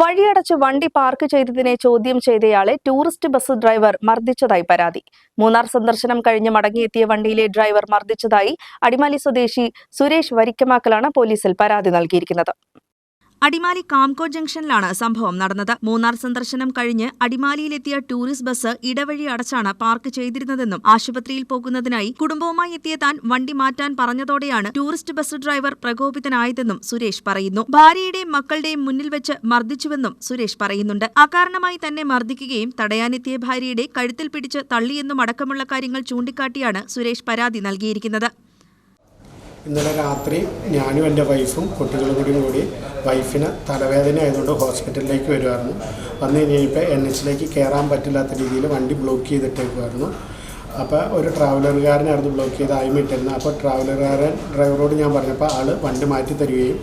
വഴിയടച്ച് വണ്ടി പാർക്ക് ചെയ്തതിനെ ചോദ്യം ചെയ്തയാളെ ടൂറിസ്റ്റ് ബസ് ഡ്രൈവർ മർദ്ദിച്ചതായി പരാതി. മൂന്നാർ സന്ദർശനം കഴിഞ്ഞ് മടങ്ങിയെത്തിയ വണ്ടിയിലെ ഡ്രൈവർ മർദ്ദിച്ചതായി അടിമാലി സ്വദേശി സുരേഷ് വരിക്കമാക്കലാണ് പോലീസിൽ പരാതി നൽകിയിരിക്കുന്നത്. അടിമാലി കാംകോ ജംഗ്ഷനിലാണ് സംഭവം നടന്നത്. മൂന്നാർ സന്ദർശനം കഴിഞ്ഞ് അടിമാലിയിലെത്തിയ ടൂറിസ്റ്റ് ബസ് ഇടവഴി അടച്ചാണ് പാർക്ക് ചെയ്തിരുന്നതെന്നും ആശുപത്രിയിൽ പോകുന്നതിനായി കുടുംബവുമായി എത്തിയ താൻ വണ്ടി മാറ്റാൻ പറഞ്ഞതോടെയാണ് ടൂറിസ്റ്റ് ബസ് ഡ്രൈവർ പ്രകോപിതനായതെന്നും സുരേഷ് പറയുന്നു. ഭാര്യയുടെയും മക്കളുടെയും മുന്നിൽ വെച്ച് മർദ്ദിച്ചുവെന്നും സുരേഷ് പറയുന്നുണ്ട്. അകാരണമായി തന്നെ മർദ്ദിക്കുകയും തടയാനെത്തിയ ഭാര്യയുടെ കഴുത്തിൽ പിടിച്ച് തള്ളിയെന്നും അടക്കമുള്ള കാര്യങ്ങൾ ചൂണ്ടിക്കാട്ടിയാണ് സുരേഷ് പരാതി നൽകിയിരിക്കുന്നത്. ഇന്നലെ രാത്രി ഞാനും എന്റെ വൈഫും കുട്ടികളും കൂടി കൂടി വൈഫിന് തലവേദന ആയതുകൊണ്ട് ഹോസ്പിറ്റലിലേക്ക് വരുമായിരുന്നു വന്നു കഴിഞ്ഞപ്പോൾ എൻ എച്ചിലേക്ക് കയറാൻ പറ്റില്ലാത്ത രീതിയിൽ വണ്ടി ബ്ലോക്ക് ചെയ്തിട്ടേക്കുമായിരുന്നു അപ്പോൾ ഒരു ട്രാവലറുകാരനായിരുന്നു ബ്ലോക്ക് ചെയ്ത് ആയി ഇട്ടിരുന്നത് അപ്പോൾ ട്രാവലറുകാരൻ ഡ്രൈവറോട് ഞാൻ പറഞ്ഞപ്പോൾ ആൾ വണ്ടി മാറ്റി തരികയും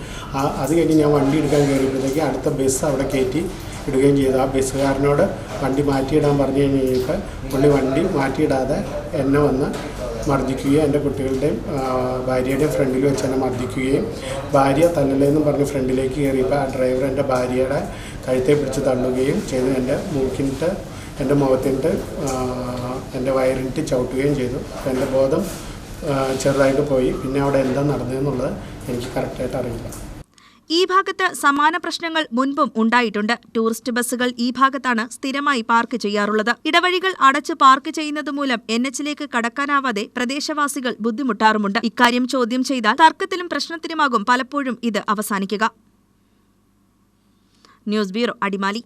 അത് കഴിഞ്ഞ് ഞാൻ വണ്ടി എടുക്കാൻ കയറിയപ്പോഴത്തേക്ക് അടുത്ത ബസ് അവിടെ കയറ്റി ഇടുകയും ചെയ്തു. ആ ബസ്സുകാരനോട് വണ്ടി മാറ്റിയിടാൻ പറഞ്ഞു കഴിഞ്ഞ് കഴിഞ്ഞപ്പോൾ പുള്ളി വണ്ടി മാറ്റിയിടാതെ എന്നെ വന്ന് മർദ്ദിക്കുകയും എന്റെ കുട്ടികളുടെയും ഭാര്യയുടെയും ഫ്രണ്ടിൽ വെച്ച് എന്നെ മർദ്ദിക്കുകയും ഭാര്യ തല്ലലേന്നും പറഞ്ഞ് ഫ്രണ്ടിലേക്ക് കയറിയപ്പോൾ ആ ഡ്രൈവർ എന്റെ ഭാര്യയുടെ കഴുത്തെ പിടിച്ച് തള്ളുകയും ചെയ്തു. എന്റെ മൂക്കിന്റെ എന്റെ മുഖത്തിന്റെ എന്റെ വയറിട്ട് ചവിട്ടുകയും ചെയ്തു. എന്റെ ബോധം ചെറുതായിട്ട് പോയി. പിന്നെ അവിടെ എന്താ നടന്നതെന്നുള്ളത് എനിക്ക് കറക്റ്റായിട്ട് അറിയില്ല. ഈ ഭാഗത്ത് സമാന പ്രശ്നങ്ങൾ മുൻപും ഉണ്ടായിട്ടുണ്ട്. ടൂറിസ്റ്റ് ബസ്സുകൾ ഈ ഭാഗത്താണ് സ്ഥിരമായി പാർക്ക് ചെയ്യാറുള്ളത്. ഇടവഴികൾ അടച്ച് പാർക്ക് ചെയ്യുന്നത് മൂലം എൻ എച്ചിലേക്ക് കടക്കാനാവാതെ പ്രദേശവാസികൾ ബുദ്ധിമുട്ടാറുമുണ്ട്. ഇക്കാര്യം ചോദ്യം ചെയ്താൽ തർക്കത്തിലും പ്രശ്നത്തിലുമാകും പലപ്പോഴും ഇത് അവസാനിക്കുക. News bureau Adimali.